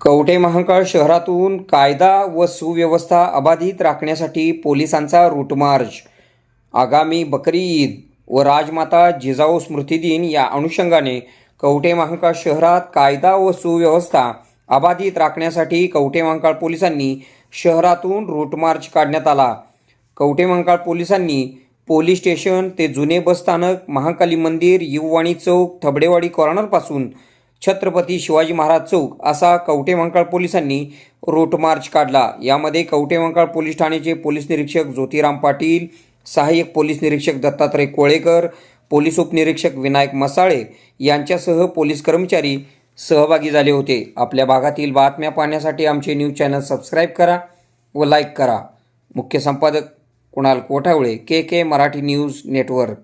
कवठे महांकाळ शहरातून कायदा व सुव्यवस्था अबाधित राखण्यासाठी पोलिसांचा रूटमार्च आगामी बकरी ईद व राजमाता जिजाऊ स्मृती दिन या अनुषंगाने कवठे महांकाळ शहरात कायदा व सुव्यवस्था अबाधित राखण्यासाठी कवठे महांकाळ पोलिसांनी शहरातून रूटमार्च काढण्यात आला. कवठे महांकाळ पोलिसांनी पोलीस स्टेशन ते जुने बसस्थानक महाकाली मंदिर युववाणी चौक थबडेवाडी कॉर्नरपासून छत्रपती शिवाजी महाराज चौक असा कवठे पोलिसांनी रूट मार्च काढला. यामध्ये कवठे पोलीस ठाण्याचे पोलीस निरीक्षक ज्योतिराम पाटील सहाय्यक पोलीस निरीक्षक दत्तात्रय कोळेकर पोलीस उपनिरीक्षक विनायक मसाळे यांच्यासह पोलीस कर्मचारी सहभागी झाले होते. आपल्या भागातील बातम्या पाहण्यासाठी आमचे न्यूज चॅनल सबस्क्राईब करा व लाईक करा. मुख्य संपादक Kunal Kothavale K K Marathi news network.